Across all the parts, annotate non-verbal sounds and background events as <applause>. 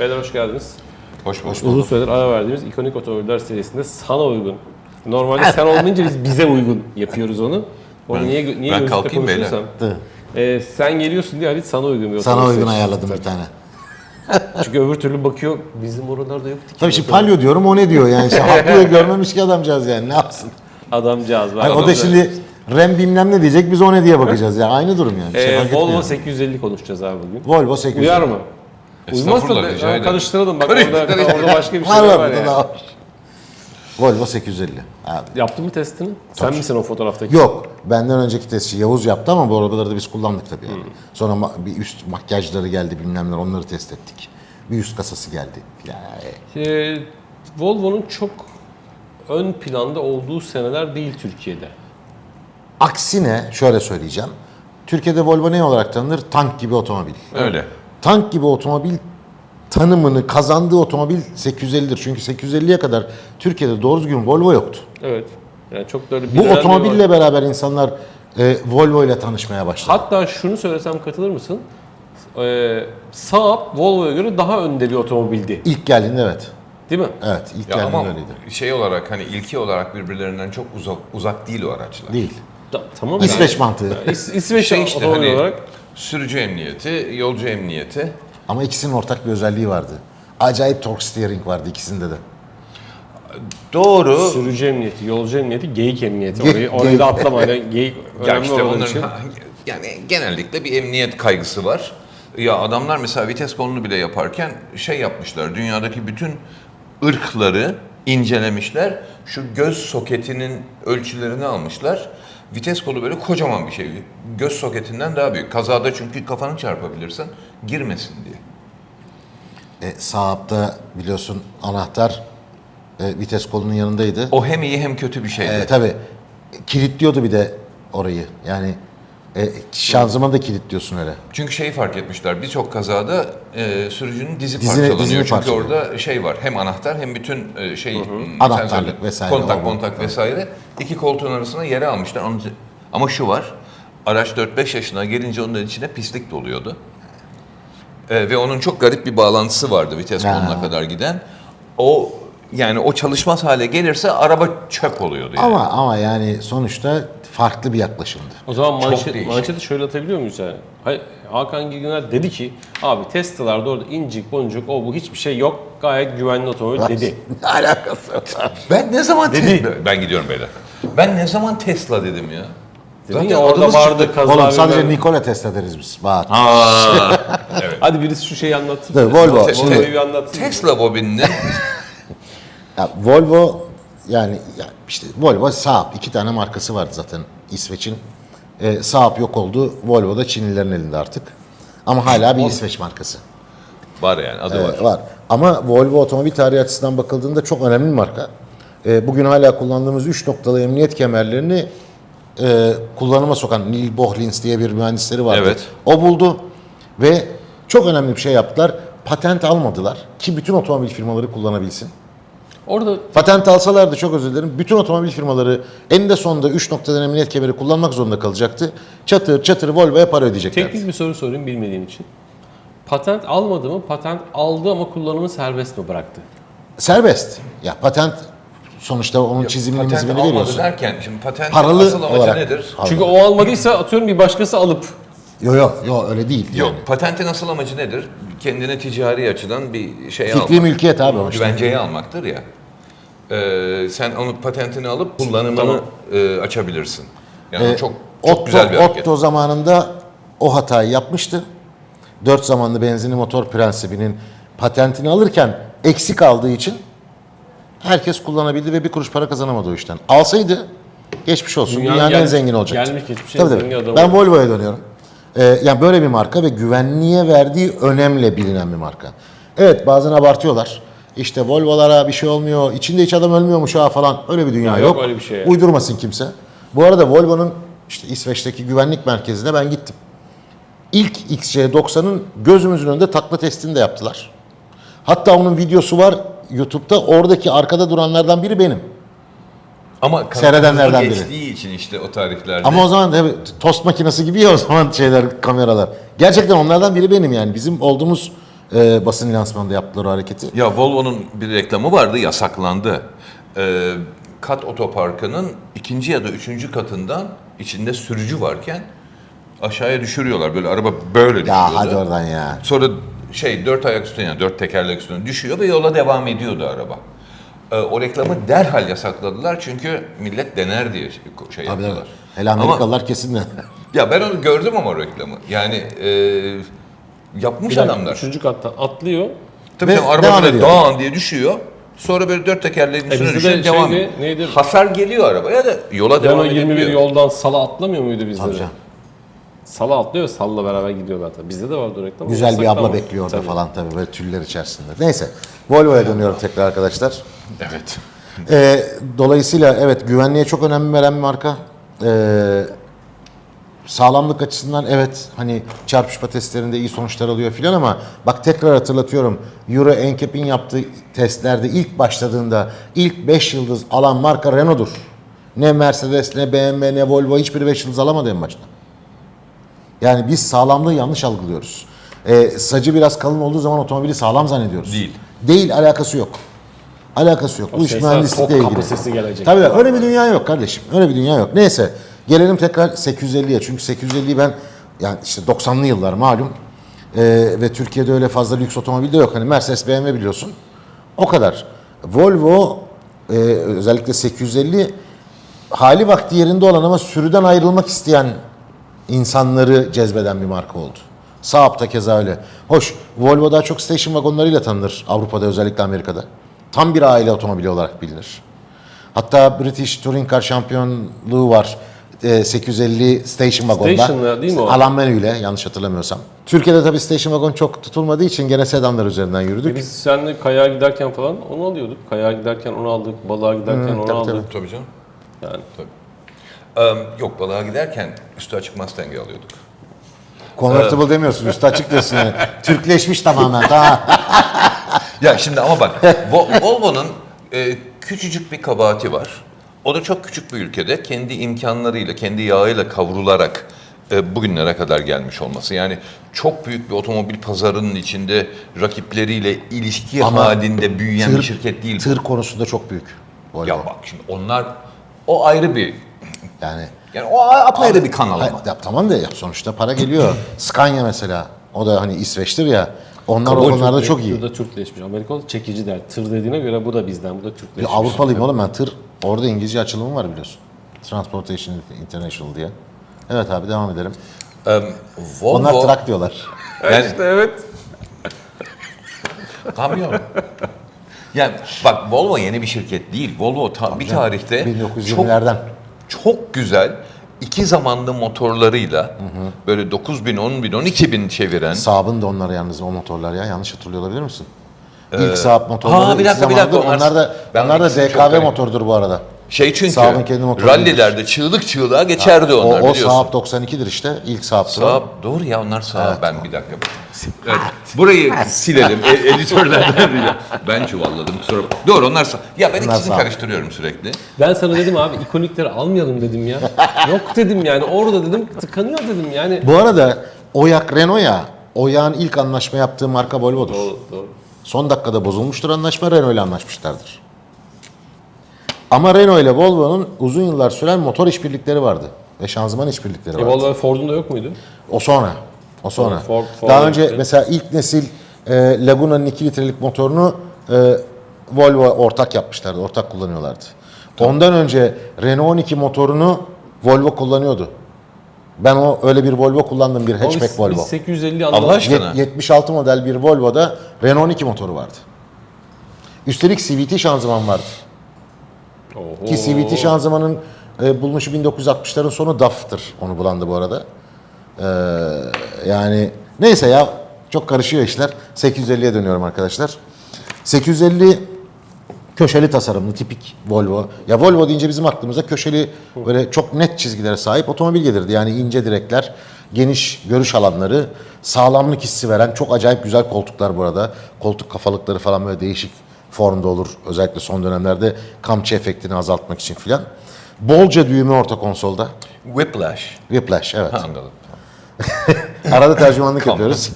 Beyler hoş geldiniz. Hoş bulduk. Uzun süredir ara verdiğimiz ikonik otomobiller serisinde sana uygun. Normalde sen olmayınca biz bize uygun yapıyoruz onu. Onu Ben- niye, niye ben kalkayım beyler. Ee, sen geliyorsun diye Halit sana uygun bir Sana otomobil uygun seçtim. ayarladım bir tane. <laughs> Çünkü öbür türlü bakıyor bizim oralarda yoktu ki. Tabii şimdi palyo diyorum o ne diyor yani. Işte haklı görmemiş ki adamcağız yani ne yapsın. Adamcağız var. Hani o da Adamcağız. şimdi Rem bilmem ne diyecek biz o ne diye bakacağız ya. Aynı durum yani. Bir şey Ee, fark Volvo etmiyor. 850 konuşacağız abi bugün. Volvo 800. Uyar mı? Uymazsa Estağfurullah, da rica ha, ederim. karıştıralım. Bak orada, orada başka bir şey Var var, yani. da var. Volvo 850. Abi. Yaptın mı testini? Sen misin o fotoğraftaki? Yok. Benden önceki testçi Yavuz yaptı ama bu arabaları da biz kullandık tabii yani. Sonra ma- bir üst makyajları geldi bilmem ne onları test ettik. Bir üst kasası geldi. filan. Ee, Volvo'nun çok ön planda olduğu seneler değil Türkiye'de. Aksine şöyle söyleyeceğim. Türkiye'de Volvo ne olarak tanınır? Tank gibi otomobil. Öyle. Tank gibi otomobil tanımını kazandığı otomobil 850'dir. Çünkü 850'ye kadar Türkiye'de doğru düzgün Volvo yoktu. Evet. Yani çok öyle Bu otomobille beraber insanlar e, Volvo ile tanışmaya başladı. Hatta şunu söylesem katılır mısın? Ee, Saab Volvo'ya göre daha önde bir otomobildi. İlk geldiğinde evet. Değil mi? Evet, ilk Ya geldiğinde ama öyleydi. şey olarak hani ilki olarak birbirlerinden çok uzak uzak değil o araçlar. Değil. Da- tamam İsveç yani. mantığı. İs- İsveç Şey işte otomobil hani olarak. Sürücü emniyeti, yolcu emniyeti. Ama ikisinin ortak bir özelliği vardı. Acayip torque steering vardı ikisinde de. Doğru. Sürücü emniyeti, yolcu emniyeti, geyik emniyeti. Ge- Orayı, orayı geyik. da atlama. Yani geyik Ya önemli işte onların için. yani genellikle bir emniyet kaygısı var. Ya adamlar mesela vites kolunu bile yaparken şey yapmışlar. Dünyadaki bütün ırkları incelemişler. Şu göz soketinin ölçülerini almışlar. Vites kolu böyle kocaman bir şey. Göz soketinden daha büyük. Kazada çünkü kafanı çarpabilirsin. Girmesin diye. E, Saab'da biliyorsun anahtar e, vites kolunun yanındaydı. O hem iyi hem kötü bir şeydi. E, tabii kilitliyordu bir de orayı. Yani e, şanzımanı da kilitliyorsun öyle. Çünkü şeyi fark etmişler. Birçok kazada e, sürücünün dizi Dizini- parçalanıyor. dizini Çünkü parçalıyor. orada şey var. Hem anahtar hem bütün e, şey m, Anahtarlık sensörler, vesaire, Kontak, kontak vesaire. iki koltuğun arasına yere almışlar. Onun için- Ama şu var. Araç 4-5 yaşına gelince onun içine pislik doluyordu. E, ve onun çok garip bir bağlantısı vardı vites Ha. koluna kadar giden. O yani o çalışmaz hale gelirse araba çöp oluyordu yani. Ama ama yani sonuçta farklı bir yaklaşımdı. O zaman manşet, manşeti şöyle atabiliyor muyuz yani? Hayır, Hakan Gilginer dedi ki abi Tesla'larda orada incik boncuk o bu hiçbir şey yok gayet güvenli otomobil dedi. <laughs> ne alakası var? Ben ne zaman Dedi. Tesla... Ben gidiyorum beyler. Ben ne zaman Tesla dedim ya? Dedin ya orada adımız vardı çıktı. kaza. Oğlum sadece bilmem- Nikola test ederiz biz. Bak. <laughs> Hadi birisi şu şeyi anlatsın. Volvo. Volvo'yu Şimdi- bir anlatsın. Tesla bobininin <laughs> Ya Volvo yani ya işte Volvo Saab iki tane markası vardı zaten İsveç'in. E, Saab yok oldu. Volvo da Çinlilerin elinde artık. Ama hala bir İsveç markası. var yani adı var. E, var. Ama Volvo otomobil tarihi açısından bakıldığında çok önemli bir marka. E, bugün hala kullandığımız 3 noktalı emniyet kemerlerini e, kullanıma sokan Neil Bohlins diye bir mühendisleri vardı. Evet. O buldu ve çok önemli bir şey yaptılar. Patent almadılar ki bütün otomobil firmaları kullanabilsin. Orada Patent alsalardı çok özür dilerim. Bütün otomobil firmaları eninde sonunda 3 noktadan emniyet kemeri kullanmak zorunda kalacaktı. Çatır çatır Volvo'ya para ödeyeceklerdi. teknik bir soru sorayım bilmediğim için. Patent almadı mı? Patent aldı ama kullanımı serbest mi bıraktı? Serbest. Ya patent sonuçta onun çizimini Patent mizimini almadı veriyorsun. derken şimdi patentin Paralı asıl amacı olarak. nedir? Aldı. Çünkü o almadıysa atıyorum bir başkası alıp Yok yok yok öyle değil. Yok, Yani. patentin asıl amacı nedir? Kendine ticari açıdan bir şey Fikri almak. mülkiyet abi işte. Güvenceyi almaktır ya. Ee, sen onu patentini alıp kullanımını Tamam. e, açabilirsin. Yani Ee, çok çok Otto, güzel bir hareket. Otto zamanında o hatayı yapmıştı. Dört zamanlı benzinli motor prensibinin patentini alırken eksik aldığı için herkes kullanabildi ve bir kuruş para kazanamadı o işten. Alsaydı geçmiş olsun. Dünyanın Dünyanın, gel- en zengin olacaktı. gelmiş geçmiş en Tabii, tabii. zengin adamı. Ben Volvo'ya dönüyorum. Ee, yani böyle bir marka ve güvenliğe verdiği önemle bilinen bir marka. Evet bazen abartıyorlar. İşte Volvo'lara bir şey olmuyor, içinde hiç adam ölmüyormuş ha falan. Öyle bir dünya yok. yok öyle bir şey. Uydurmasın kimse. Bu arada Volvo'nun işte İsveç'teki güvenlik merkezine ben gittim. İlk XC90'ın gözümüzün önünde takla testini de yaptılar. Hatta onun videosu var YouTube'da. Oradaki arkada duranlardan biri benim. Ama Seyredenlerden biri. geçtiği için işte o tarihlerde. Ama o zaman tabii tost makinesi gibi ya o zaman şeyler kameralar. Gerçekten onlardan biri benim yani. Bizim olduğumuz e, basın lansmanında yaptılar o hareketi. Ya Volvo'nun bir reklamı vardı, yasaklandı. Ee, kat otoparkının ikinci ya da üçüncü katından içinde sürücü varken aşağıya düşürüyorlar. Böyle araba böyle düşüyordu. Ya hadi oradan ya. Sonra şey dört ayak üstüne yani dört tekerlek üstüne düşüyor ve yola devam ediyordu araba. Ee, o reklamı derhal yasakladılar çünkü millet dener diye şey, şey Abi de yaptılar. Hele Ama- Amerikalılar kesin de. <laughs> ya ben onu gördüm ama o reklamı. Yani e, yapmış Bir dakika, adamlar. Üçüncü kattan atlıyor. Tabii Ve canım, araba böyle ediyor. dağın diye düşüyor. Sonra böyle dört tekerleğin üstüne bizde de düşüyor, devam şeydi, ediyor. neydi? Hasar geliyor arabaya da yola devam Renault 21 edebiliyor. yoldan sala atlamıyor muydu bizde Tabii de? canım. Sala atlıyor, salla beraber gidiyorlar tabii. Bizde de vardı o reklam. Güzel bir abla bekliyor orada falan tabii böyle tüller içerisinde. Neyse Volvo'ya dönüyorum tekrar arkadaşlar. Evet. Ee, dolayısıyla evet güvenliğe çok önem veren bir marka. Ee, sağlamlık açısından evet hani çarpışma testlerinde iyi sonuçlar alıyor filan ama bak tekrar hatırlatıyorum Euro NCAP'in yaptığı testlerde ilk başladığında ilk 5 yıldız alan marka Renault'dur. Ne Mercedes ne BMW ne Volvo hiçbiri 5 yıldız alamadı en başta. Yani biz sağlamlığı yanlış algılıyoruz. Ee, sacı biraz kalın olduğu zaman otomobili sağlam zannediyoruz. Değil. Değil alakası yok. Alakası yok. Bu iş mühendislikle ilgili. kapasitesi gelecek. Tabii öyle bir dünya yok kardeşim. Öyle bir dünya yok. Neyse gelelim tekrar 850'ye. Çünkü 850'yi ben yani işte 90'lı yıllar malum. Ee, ve Türkiye'de öyle fazla lüks otomobil de yok. Hani Mercedes BMW biliyorsun. O kadar. Volvo e, özellikle 850 hali vakti yerinde olan ama sürüden ayrılmak isteyen insanları cezbeden bir marka oldu. Saab da keza öyle. Hoş, Volvo daha çok station vagonlarıyla tanınır Avrupa'da özellikle Amerika'da. Tam bir aile otomobili olarak bilinir. Hatta British Touring Car şampiyonluğu var. Ee, 850 station vagonda. Station'la değil mi o? Alan menüyle yanlış hatırlamıyorsam. Türkiye'de tabii station vagon çok tutulmadığı için gene sedanlar üzerinden yürüdük. E Biz seninle kayağa giderken falan onu alıyorduk. Kayağa giderken onu aldık, balığa giderken onu tabii, aldık. Tabii canım. Yani Tabii. Yok balığa giderken üstü açık Mustang'i alıyorduk. Convertible demiyorsun, üstü açık diyorsun yani. <laughs> Türkleşmiş tamamen. Tamam. <laughs> Ya şimdi ama bak <laughs> Vo- Volvo'nun e, küçücük bir kabahati var. O da çok küçük bir ülkede kendi imkanlarıyla, kendi yağıyla kavrularak e, bugünlere kadar gelmiş olması. Yani çok büyük bir otomobil pazarının içinde rakipleriyle ilişki Ama halinde büyüyen bir şirket değil. bu. Tır konusunda çok büyük. Volvo. Ya bak şimdi onlar o ayrı bir Yani yani o apayrı bir kanal ama. ya tamam da ya sonuçta para geliyor. <clears throat> Scania mesela. O da hani İsveç'tir ya. Onlar o Kabul konularda çok iyi. Bu da Türkleşmiş. Amerikalı çekici der. Tır dediğine göre bu da bizden. Bu da Türkleşmiş. Bir Avrupalıyım oğlum ben tır. Orada İngilizce açılımı var biliyorsun. Transportation International diye. Evet abi devam edelim. Ee, Volvo, Onlar trak diyorlar. yani İşte evet. kamyon. yani bak Volvo yeni bir şirket değil. Volvo ta- bir tarihte çok 1920'lerden. çok güzel iki zamanlı motorlarıyla böyle 9000, 10000, 12000 çeviren Saab'ın da onlar yalnız o motorlar ya. Yanlış hatırlıyor olabilir misin? İlk Saab motorları ha, bir dakika, bir dakika, onlar- Onlar da, ben onlar da ikisini çok DKV motordur bu arada. Şey çünkü Saab'ın kendi motoru rallilerde çığlık çığlığa geçerdi O, onlar o biliyorsun. Saab 92'dir işte. İlk. Saab doğru ya onlar Saab. ben bir dakika. Evet, burayı silelim. E, editörlerden rica. Ben çuvalladım kusura bakma. Doğru onlar Saab. Ya ben Onlar ikisini Saab. karıştırıyorum sürekli. Ben sana dedim abi ikonikleri almayalım dedim ya. <laughs> Yok dedim yani. Orada dedim tıkanıyor dedim yani. Bu arada Oyak Renault ya. Oyak'ın ilk anlaşma yaptığı marka Volvo'dur. Doğru, doğru. Son dakikada bozulmuştur anlaşma Renault ile anlaşmışlardır. Ama Renault ile Volvo'nun uzun yıllar süren motor işbirlikleri vardı. Ve şanzıman işbirlikleri E vardı. Volvo ve Ford'un da yok muydu? O sonra. O sonra. Ford- Ford Daha önce yaptı. mesela ilk nesil e, Laguna'nın 2 litrelik motorunu e, Volvo ortak yapmışlardı. Ortak kullanıyorlardı. Ondan önce Renault 12 motorunu Volvo kullanıyordu. Ben o öyle bir Volvo kullandım bir hatchback biz, Volvo. biz 850 Allah aşkına. Yet- 76 model bir Volvo'da Renault 12 motoru vardı. Üstelik CVT şanzıman vardı. Oho. Ki CVT şanzımanın e, bulunuşu 1960'ların sonu DAF'tır. Onu bulandı bu arada. Ee, yani neyse ya çok karışıyor işler. 850'ye dönüyorum arkadaşlar. 850 köşeli tasarımlı tipik Volvo. Ya Volvo deyince bizim aklımıza köşeli böyle çok net çizgilere sahip otomobil gelirdi. Yani ince direkler, geniş görüş alanları, sağlamlık hissi veren çok acayip güzel koltuklar bu arada. Koltuk kafalıkları falan böyle değişik formda olur. Özellikle son dönemlerde kamçı efektini azaltmak için filan. Bolca düğme orta konsolda. Whiplash. Whiplash evet. Ha, anladım. <laughs> Arada tercümanlık yapıyoruz.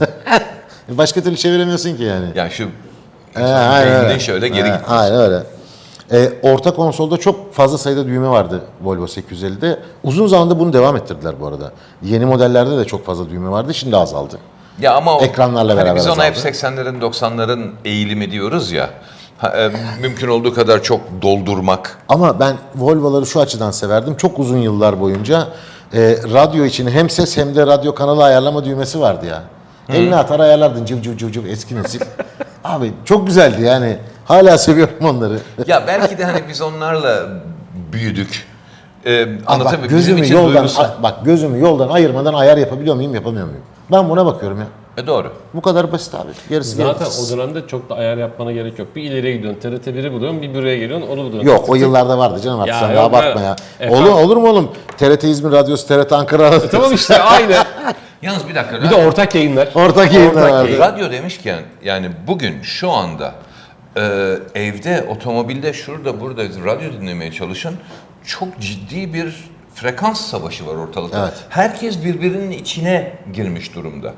<laughs> Başka türlü çeviremiyorsun ki yani. Yani şu aynen beyninin öyle. şöyle geri gitmesi. Aynen öyle. E, orta konsolda çok fazla sayıda düğme vardı Volvo 850'de. Uzun zamanda bunu devam ettirdiler bu arada. Yeni modellerde de çok fazla düğme vardı. Şimdi azaldı. Ya ama o, Ekranlarla hani beraber biz ona hep azaldı. 80'lerin 90'ların eğilimi diyoruz ya. Ha, e, mümkün olduğu kadar çok doldurmak. Ama ben Volvo'ları şu açıdan severdim. Çok uzun yıllar boyunca e, radyo için hem ses hem de radyo kanalı ayarlama düğmesi vardı ya. Eline atar ayarlardın cıv cıv cıv cıv eski nesil. <laughs> Abi çok güzeldi yani. Hala seviyorum onları. Ya belki de hani biz onlarla büyüdük. Ee, Abi anlatabiliyor bak muyum? Bizim gözümü için yoldan duygusal. bak gözümü yoldan ayırmadan ayar yapabiliyor muyum yapamıyor muyum? Ben buna bakıyorum ya. E doğru. Bu kadar basit abi. Gerisi Zaten gereksiz. o dönemde çok da ayar yapmana gerek yok. Bir ileriye gidiyorsun, TRT 1'i buluyorsun, bir buraya geliyorsun, onu buluyorsun. Yok o yıllarda vardı canım artık Ya sen yok daha bakma ya. Efendim? Olur, olur mu oğlum? TRT İzmir Radyosu, TRT Ankara Radyosu. Tamam işte aynı. <laughs> Yalnız bir dakika. Bir de ortak yayınlar. Ortak yayınlar vardı. Radyo demişken yani bugün şu anda e, evde, otomobilde, şurada, burada radyo dinlemeye çalışan çok ciddi bir frekans savaşı var ortalıkta. Evet. Herkes birbirinin içine girmiş durumda.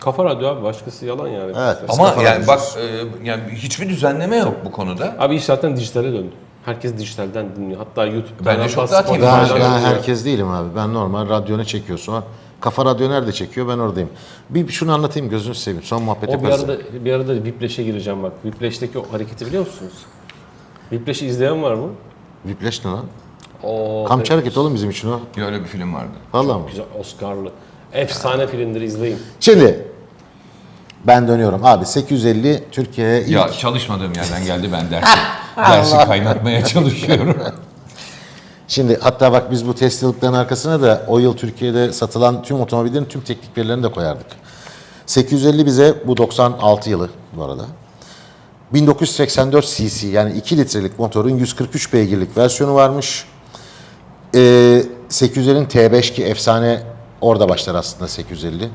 Kafa radyo abi başkası yalan yani. Evet. Ama Kafa yani bak e, yani hiçbir düzenleme yok bu konuda. Abi iş zaten dijitale döndü. Herkes dijitalden dinliyor. Hatta YouTube'dan, Bence hatta çok daha Ben, Spotify'dan ben dinliyor. herkes değilim abi. Ben normal radyo ne çekiyorsa Kafa Radyo nerede çekiyor ben oradayım. Bir şunu anlatayım gözünü seveyim. Son muhabbet O bir yaparız. arada, bir arada Whiplash'e gireceğim bak. Whiplash'teki o hareketi biliyor musunuz? Whiplash'i izleyen var mı? Whiplash ne lan? O Kamçı hareket oğlum bizim için o. Öyle bir film vardı. Valla mı? Güzel Oscar'lı. Efsane filmdir izleyin. Şimdi ben dönüyorum. Abi 850 Türkiye'ye ilk Ya çalışmadığım yerden geldi ben dersi, dersi kaynatmaya çalışıyorum. <laughs> Şimdi hatta bak biz bu test yıllıkların arkasına da o yıl Türkiye'de satılan tüm otomobillerin tüm teknik verilerini de koyardık. 850 bize bu 96 yılı bu arada. 1984 cc yani 2 litrelik motorun 143 beygirlik versiyonu varmış. Ee, 850'nin T5 ki efsane orada başlar aslında 850.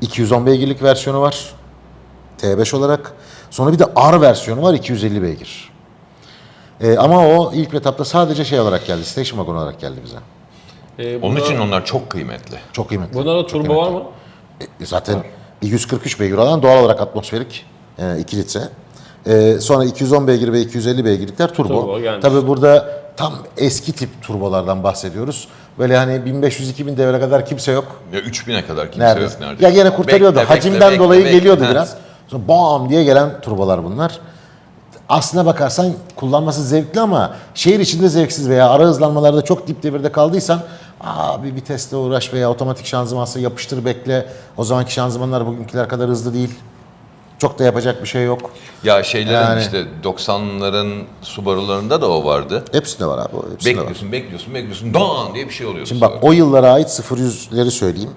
210 beygirlik versiyonu var. T5 olarak. Sonra bir de R versiyonu var 250 beygir. Ee, ama o ilk etapta sadece şey olarak geldi. Station wagon olarak geldi bize. Ee, Onun için onlar çok kıymetli. Çok kıymetli. Bunda da turbo var mı? E, Zaten 143 beygir olan doğal olarak atmosferik e, 2 litre. E, sonra 210 beygir ve 250 beygirlikler turbo. Turbo gelmiş. Tabii burada tam eski tip turbolardan bahsediyoruz. Böyle hani 1500-2000 devre kadar kimse yok. Ya 3000'e kadar kimse Nerede? yok neredeyse. Ya gene kurtarıyordu. Bekle, bekle, Hacimden bekle, dolayı bekle. geliyordu Ha. biraz. Sonra bam diye gelen turbolar bunlar. Aslına bakarsan kullanması zevkli ama şehir içinde zevksiz veya ara hızlanmalarda çok dip devirde kaldıysan abi vitesle uğraş veya otomatik şanzımansa yapıştır bekle. O zamanki şanzımanlar bugünküler kadar hızlı değil. Çok da yapacak bir şey yok. Ya şeylerin Yani. işte 90'ların Subaru'larında da o vardı. Hepsinde var abi. o Hepsinde var. Bekliyorsun, bekliyorsun, bekliyorsun. Dan diye bir şey oluyor. Şimdi bak o yıllara ait 0-100'leri söyleyeyim.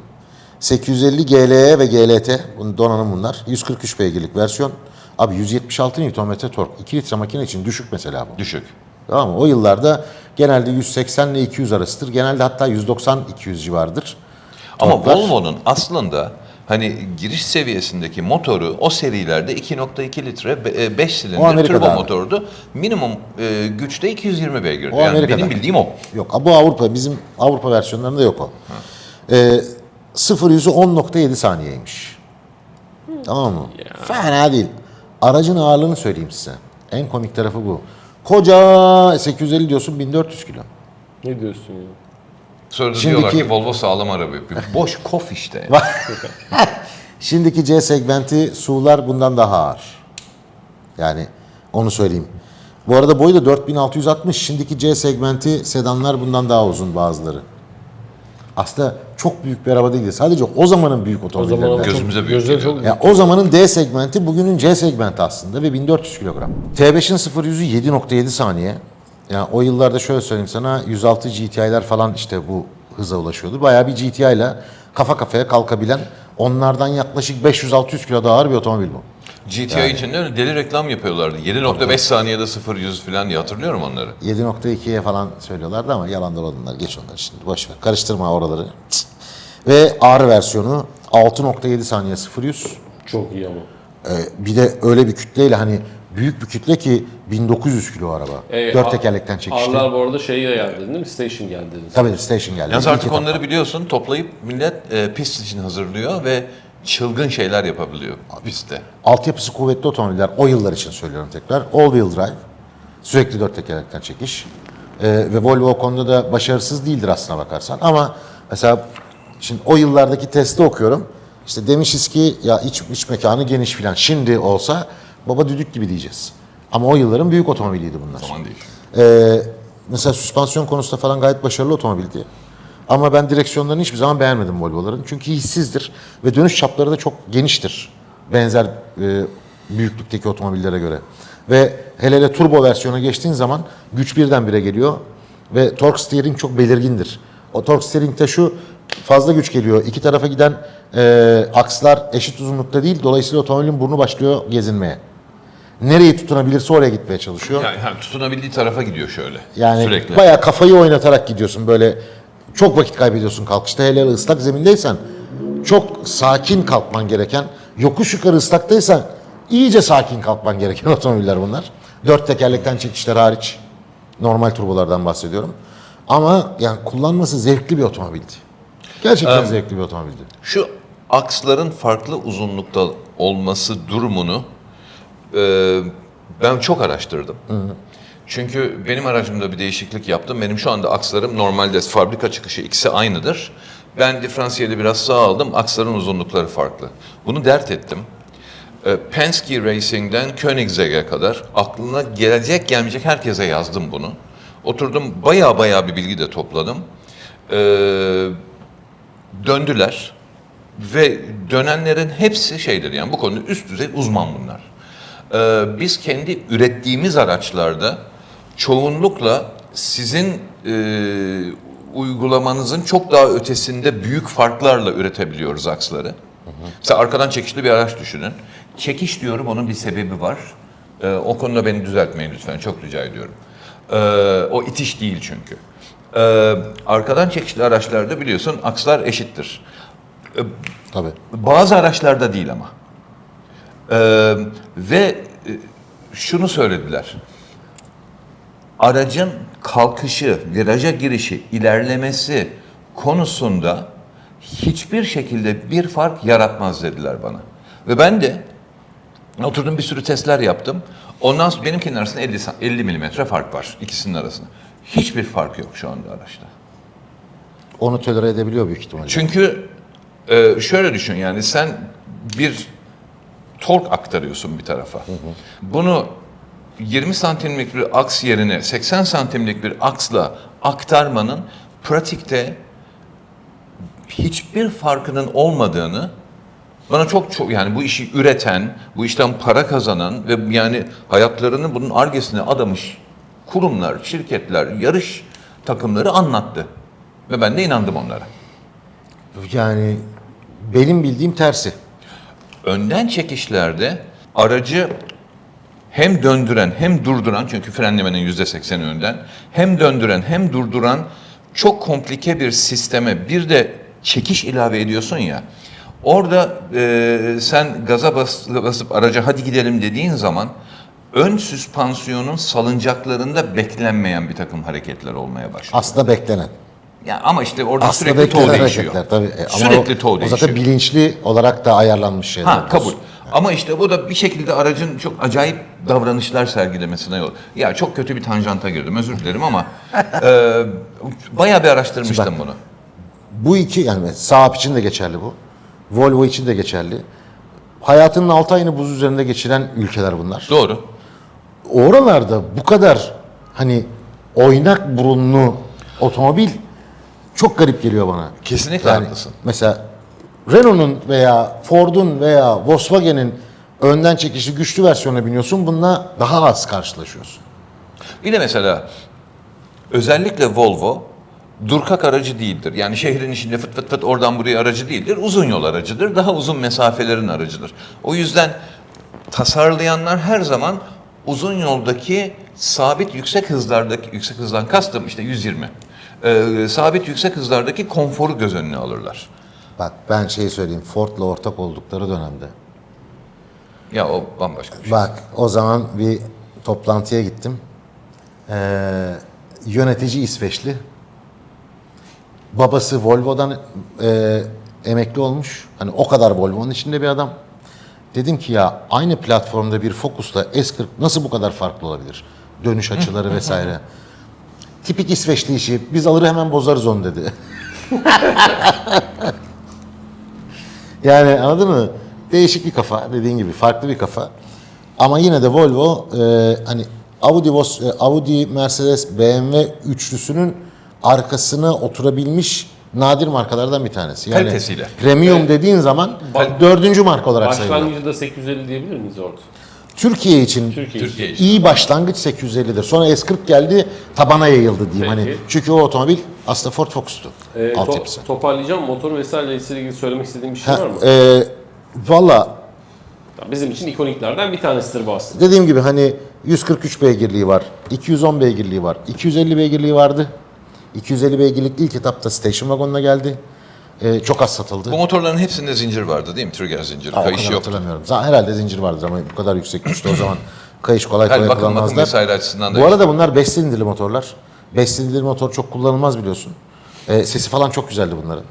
850 GLE ve GLT, bunun donanım bunlar. 143 beygirlik versiyon. Abi 176 Nm tork. 2 litre makine için düşük mesela bu. Düşük. Tamam mı? O yıllarda genelde 180 ile 200 arasıdır. Genelde hatta 190-200 civardır. Ama Torklar. Volvo'nun aslında hani giriş seviyesindeki motoru o serilerde 2.2 litre be- e, 5 O silindir turbo abi. motordu. Minimum e, güçte 220 beygirdi. O Yani Amerika'da. benim bildiğim o. Yok bu Avrupa, bizim Avrupa versiyonlarında yok o. Ee, 0 yüzü 10.7 saniyeymiş. Tamam mı? Fena değil. Aracın ağırlığını söyleyeyim size. En komik tarafı bu. Koca 850 diyorsun 1400 kilo. Ne diyorsun ya? Sonra da Şimdiki- diyorlar ki Volvo sağlam araba yapıyor. <laughs> Boş kof işte. <laughs> Şimdiki C segmenti SUV'lar bundan daha ağır. Yani onu söyleyeyim. Bu arada boyu da 4660. Şimdiki C segmenti sedanlar bundan daha uzun bazıları. Aslında çok büyük bir araba değildi. Sadece o zamanın büyük O zaman otomobillerinden. çok- Gözümüze büyük gözüme geliyor. çok Ya o zamanın D segmenti bugünün C segmenti aslında ve 1400 kilogram. T5'in 0 yüzü 7.7 saniye. Yani o yıllarda şöyle söyleyeyim sana 106 GTI'ler falan işte bu hıza ulaşıyordu. Bayağı bir GTI ile kafa kafaya kalkabilen onlardan yaklaşık 500-600 kilo daha ağır bir otomobil bu. GTI için de deli reklam yapıyorlardı. 7.5 saniyede 0-100 falan diye hatırlıyorum onları. 7.2'ye falan söylüyorlardı ama yalan dolanlar. Geç onları şimdi. Boş ver. Karıştırma oraları. Cık. Ve ağır versiyonu 6.7 saniye 0-100. Çok iyi ama. Ee, bir de öyle bir kütleyle hani büyük bir kütle ki 1900 kilo araba. Ee, Dört tekerlekten çekişli. Ağırlar bu arada şeye geldi değil mi? Station geldi. dediniz. Tabii station geldi. Yalnız artık onları biliyorsun toplayıp millet e, pist için hazırlıyor ve çılgın şeyler yapabiliyor pistte. Altyapısı kuvvetli otomobiller o yıllar için söylüyorum tekrar. All wheel drive. Sürekli dört tekerlekten çekiş. Ee, ve Volvo o konuda da başarısız değildir aslına bakarsan. Ama mesela şimdi o yıllardaki testi okuyorum. İşte demişiz ki ya iç, iç mekanı geniş filan. Şimdi olsa baba düdük gibi diyeceğiz. Ama o yılların büyük otomobiliydi bunlar. Zaman değişiyor. Ee, mesela süspansiyon konusunda falan gayet başarılı otomobildi. Ama ben direksiyonlarını hiçbir zaman beğenmedim Volvo'ların. Çünkü hissizdir ve dönüş çapları da çok geniştir. Benzer e, büyüklükteki otomobillere göre. Ve hele hele turbo versiyona geçtiğin zaman güç birdenbire geliyor ve torque steering çok belirgindir. O torque steering'te şu fazla güç geliyor. İki tarafa giden e, akslar eşit uzunlukta değil. Dolayısıyla otomobilin burnu başlıyor gezinmeye. Nereyi tutunabilirse oraya gitmeye çalışıyor. Yani, yani tutunabildiği tarafa gidiyor şöyle. Yani Sürekli. bayağı kafayı oynatarak gidiyorsun böyle. Çok vakit kaybediyorsun kalkışta hele ıslak zemindeysen. Çok sakin kalkman gereken, yokuş yukarı ıslaktaysan iyice sakin kalkman gereken <laughs> otomobiller bunlar. Dört tekerlekten çekişler hariç. Normal turbolardan bahsediyorum. Ama yani kullanması zevkli bir otomobildi. Gerçekten zevkli bir otomobildi. Şu aksların farklı uzunlukta olması durumunu e, ben çok araştırdım. Çünkü benim aracımda bir değişiklik yaptım. Benim şu anda akslarım normalde fabrika çıkışı ikisi aynıdır. Ben diferansiyeli biraz sağ aldım. Aksların uzunlukları farklı. Bunu dert ettim. E, Penske Racing'den Koenigsegg'e kadar aklına gelecek gelmeyecek herkese yazdım bunu. Oturdum baya baya bir bilgi de topladım. E, döndüler ve dönenlerin hepsi şeydir yani bu konuda üst düzey uzman bunlar. Ee, biz kendi ürettiğimiz araçlarda çoğunlukla sizin e, uygulamanızın çok daha ötesinde büyük farklarla üretebiliyoruz aksları. Mesela arkadan çekişli bir araç düşünün. Çekiş diyorum onun bir sebebi var. Ee, o konuda beni düzeltmeyin lütfen çok rica ediyorum. Ee, o itiş değil çünkü. Ee, arkadan çekişli araçlarda biliyorsun akslar eşittir. Tabii. Bazı araçlarda değil ama. Ee, ve e, şunu söylediler. Aracın kalkışı, viraja girişi, ilerlemesi konusunda hiçbir şekilde bir fark yaratmaz dediler bana. Ve ben de oturdum bir sürü testler yaptım. Ondan sonra benimkinin arasında 50, sa- 50 milimetre fark var ikisinin arasında. Hiçbir fark yok şu anda araçta. Onu tolere edebiliyor büyük ihtimalle. Çünkü e, şöyle düşün yani sen bir tork aktarıyorsun bir tarafa. Bunu 20 santimlik bir aks yerine 80 santimlik bir aksla aktarmanın pratikte hiçbir farkının olmadığını bana çok çok yani bu işi üreten, bu işten para kazanan ve yani hayatlarını bunun argesine adamış kurumlar, şirketler, yarış takımları anlattı. Ve ben de inandım onlara. Yani benim bildiğim tersi. Önden çekişlerde aracı hem döndüren hem durduran çünkü frenlemenin yüzde sekseni önden hem döndüren hem durduran çok komplike bir sisteme bir de çekiş ilave ediyorsun ya orada e, sen gaza bas, basıp araca hadi gidelim dediğin zaman ön süspansiyonun salıncaklarında beklenmeyen bir takım hareketler olmaya başlıyor. Aslında beklenen. Ya ama işte orada Aslında sürekli tow değişiyor. hareketler tabii. E, ama sürekli o, tow o değişiyor. zaten bilinçli olarak da ayarlanmış şeyler. Ha kabul. Ama işte bu da bir şekilde aracın çok acayip davranışlar sergilemesine yol. Ya çok kötü bir tanjanta girdim özür dilerim ama <laughs> e, bayağı bir araştırmıştım bunu. Bu iki yani Saab için de geçerli bu. Volvo için de geçerli. Hayatının 6 ayını buz üzerinde geçiren ülkeler bunlar. Doğru. Oralarda bu kadar hani oynak burunlu otomobil çok garip geliyor bana. Kesinlikle haklısın. Mesela Renault'un veya Ford'un veya Volkswagen'in önden çekişli güçlü versiyonuna biniyorsun. Bununla daha az karşılaşıyorsun. De mesela özellikle Volvo durkak aracı değildir. Yani şehrin içinde fıt fıt fıt oradan buraya aracı değildir. Uzun yol aracıdır. Daha uzun mesafelerin aracıdır. O yüzden tasarlayanlar her zaman uzun yoldaki sabit yüksek hızlardaki yüksek hızdan kastım işte 120. Ee, sabit yüksek hızlardaki konforu göz önüne alırlar. Bak ben şeyi söyleyeyim. Ford'la ortak oldukları dönemde. Ya o bambaşka bir şey. Bak o zaman bir toplantıya gittim. Ee, yönetici İsveçli. Babası Volvo'dan e, emekli olmuş. Hani o kadar Volvo'nun içinde bir adam. Dedim ki ya aynı platformda bir Focus'la S40 nasıl bu kadar farklı olabilir? Dönüş açıları <laughs> vesaire. Tipik İsveçli işi. Biz alır hemen bozarız onu dedi. <laughs> yani anladın mı? Değişik bir kafa dediğin gibi farklı bir kafa. Ama yine de Volvo e, hani Audi, e, Audi, Mercedes, BMW üçlüsünün arkasına oturabilmiş nadir markalardan bir tanesi. Yani Kalitesiyle. Premium dediğin zaman Bak- dördüncü marka olarak sayılıyor. Başlangıcı da 850 diyebilir miyiz orada? Türkiye için Türkiye, Türkiye için. iyi başlangıç 850'dir. Sonra S40 geldi tabana yayıldı diyeyim. Peki. Hani çünkü o otomobil aslında Ford Focus'tu. To- altyapısı. toparlayacağım. Motor vesaireyle ilgili söylemek istediğim bir şey Ha, var mı? e, Valla Bizim için ikoniklerden bir tanesidir bu aslında. dediğim gibi hani 143 beygirliği var, 210 beygirliği var, 250 beygirliği vardı. 250 beygirlik ilk etapta station wagon'la geldi. E, çok az satıldı. Bu motorların hepsinde zincir vardı değil mi? Trigger zinciri. O Kayış kadar yoktu. hatırlamıyorum. Zaten herhalde zincir vardır ama bu kadar yüksek güçte o zaman <clears throat> kayış kolay kolay Hayır, bakım bakım kullanmazlar. vesaire açısından da Bu arada bunlar 5 silindirli motorlar. 5 silindirli motor çok kullanılmaz biliyorsun. Ee, sesi falan çok güzeldi bunların.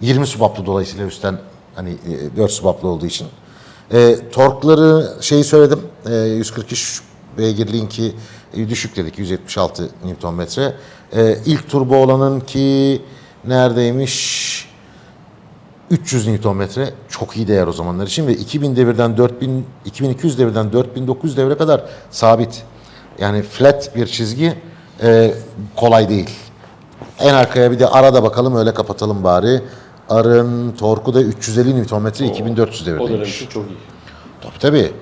20 subaplı dolayısıyla üstten hani e, 4 subaplı olduğu için. Ee, torkları şeyi söyledim. Ee, 143 beygirliğin ki e, düşük dedik 176 Nm. Ee, ilk turbo olanın ki neredeymiş? 300 Nm çok iyi değer o zamanlar için ve 2000 devirden 4000 2200 devirden 4900 devre kadar sabit. Yani flat bir çizgi e, kolay değil. En arkaya bir de arada bakalım öyle kapatalım bari. Arın torku da 350 Nm 2400 O dönem devirdeymiş. için çok iyi. Tabii tabii.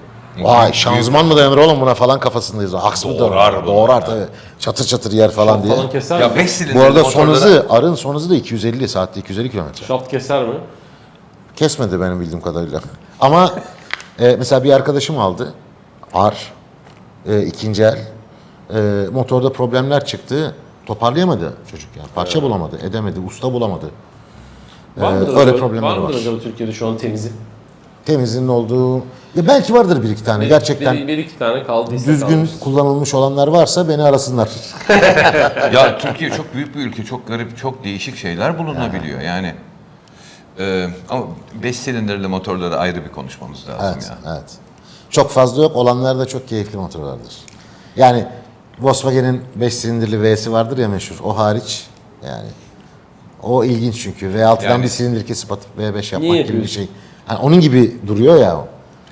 Vay şanzıman mı dayanır oğlum buna falan kafasındayız. Aks mı Doğrar dayanır? bunu. Doğrar tabii. Çatır çatır yer falan diye. Falan keser Ya mi? 5 silindirli Bu arada son motorlara- hızı, arın son hızı da 250 saatte 250 kilometre. Şaft keser mi? Kesmedi benim bildiğim kadarıyla. Ama e, mesela bir arkadaşım aldı. Ar. E, ikinci el. E, motorda problemler çıktı. Toparlayamadı çocuk ya. Parça bulamadı, edemedi, usta bulamadı. Var mıdır öyle problemleri var. mıdır var. acaba Türkiye'de şu an temizi? Temizliğinin olduğu... Ya belki vardır bir iki tane. Gerçekten Bir, bir iki tane kaldıysa düzgün kalmıştır. kullanılmış olanlar varsa beni arasınlar. <laughs> ya Türkiye çok büyük bir ülke, çok garip, çok değişik şeyler bulunabiliyor. Yani e, ama 5 silindirli motorları ayrı bir konuşmamız lazım Evet, ya. evet. Çok fazla yok. Olanlar da çok keyifli motorlardır. Yani Volkswagen'in 5 silindirli V'si vardır ya meşhur. O hariç yani o ilginç çünkü. V6'dan Yani- bir silindir kesip atıp V5 yapmak gibi bir yapıyorsun? şey. Hani onun gibi duruyor ya o.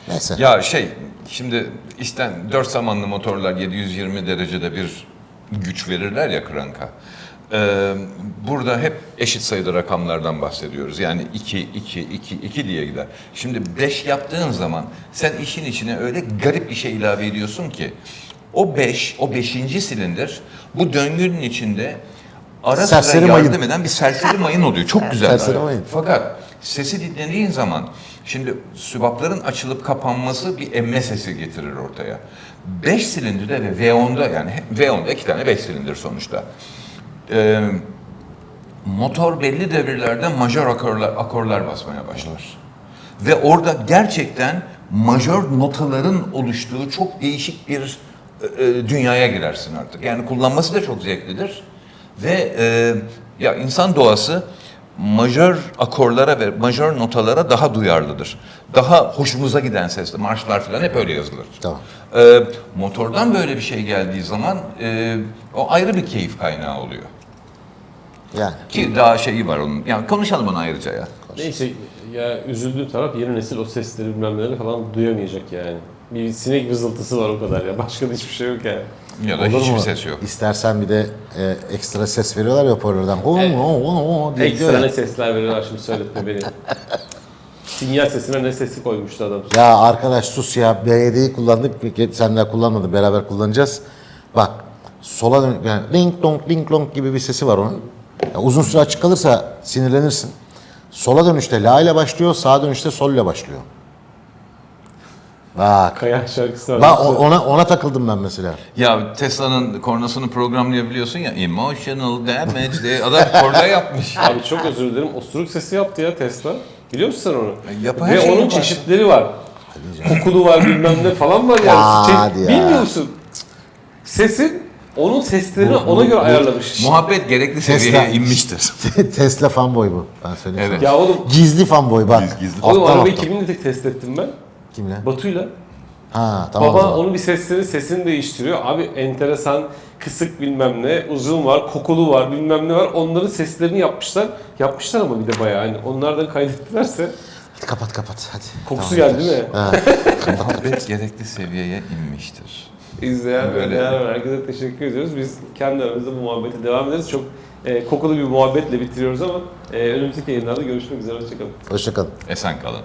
Neyse. Ya şey, şimdi isten 4 zamanlı motorlar 720 derecede bir güç verirler ya kranka. Ee, burada hep eşit sayıda rakamlardan bahsediyoruz. Yani 2, 2, 2, 2 diye gider. Şimdi 5 yaptığın zaman sen işin içine öyle garip bir şey ilave ediyorsun ki o 5, o 5. silindir bu döngünün içinde ara Serseri sıra yardım mayın. eden bir serseri mayın oluyor. Çok <laughs> güzel. Serseri mayın. Fakat sesi dinlediğin zaman şimdi sübapların açılıp kapanması bir emme sesi getirir ortaya. 5 silindirde ve V10'da yani <laughs> V10'da iki tane 5 silindir sonuçta. Ee, motor belli devirlerde majör akorlar, akorlar basmaya başlar. Ve orada gerçekten majör notaların oluştuğu çok değişik bir e, e, dünyaya girersin artık. Yani kullanması da çok zevklidir. Ve e, ya insan doğası majör akorlara ve majör notalara daha duyarlıdır. Daha hoşumuza giden sesli marşlar falan hep öyle yazılır. Tamam. E, motordan böyle bir şey geldiği zaman e, o ayrı bir keyif kaynağı oluyor. Yani. Ki daha şeyi var onun. Yani konuşalım onu ayrıca ya. Neyse ya üzüldüğüm taraf yeni nesil o sesleri bilmem neleri falan duyamayacak yani. Bir sinek vızıltısı var o kadar ya. Başka da hiçbir şey yok yani. Ya da Olur hiçbir mu? ses yok. İstersen bir de e, ekstra ses veriyorlar ya hoparlörden. Ho, ho, ho, ho diye gidiyor Ekstra ne sesler veriyorlar şimdi söyletme beni. <laughs> Sinyal sesine ne sesi koymuştu adam. Ya arkadaş sus ya. BYD'yi kullandık. Sen daha kullanmadın. Beraber kullanacağız. Bak sola dön yani link long link long gibi bir sesi var onun. Ya uzun süre açık kalırsa sinirlenirsin. Sola dönüşte la ile başlıyor, sağa dönüşte sol ile başlıyor. Bak. Kayan şarkısı var. Bak o- ona ona takıldım ben mesela. Ya Tesla'nın kornasını programlayabiliyorsun ya. Emotional damage diye adam korna yapmış. <laughs> Abi çok özür dilerim. Osuruk sesi yaptı ya Tesla. Biliyor musun sen onu? Yap- her Ve şeyi onun yapar. çeşitleri var. Kokulu var bilmem ne falan var Ya yani. Hadi ya. Bilmiyor musun? Sesin Onun seslerini ona göre ayarlamış. Muhabbet gerekli seviyeye inmiştir. <laughs> Tesla fanboy bu. Ben söyleyeyim Evet. Ya oğlum, Gizli fanboy bak. Giz- gizli. oğlum Alttan arabayı alttan. kiminle tek test ettim ben? Kimle? Batu'yla. Ha tamam. Baba onun bir sesleri sesini değiştiriyor. Abi enteresan kısık bilmem ne, uzun var, kokulu var, bilmem ne var. Onların seslerini yapmışlar. Yapmışlar ama bir de bayağı hani onlardan kaydettilerse Hadi kapat kapat hadi. kokusu Tamam. geldi değil mi? Muhabbet gerekli seviyeye inmiştir. İzleyen ve beğenen herkese teşekkür ediyoruz. Biz kendi aramızda bu muhabbete devam ederiz. Çok e, kokulu bir muhabbetle bitiriyoruz ama e, önümüzdeki yayınlarda görüşmek üzere. Hoşçakalın. Hoşçakalın. Esen kalın.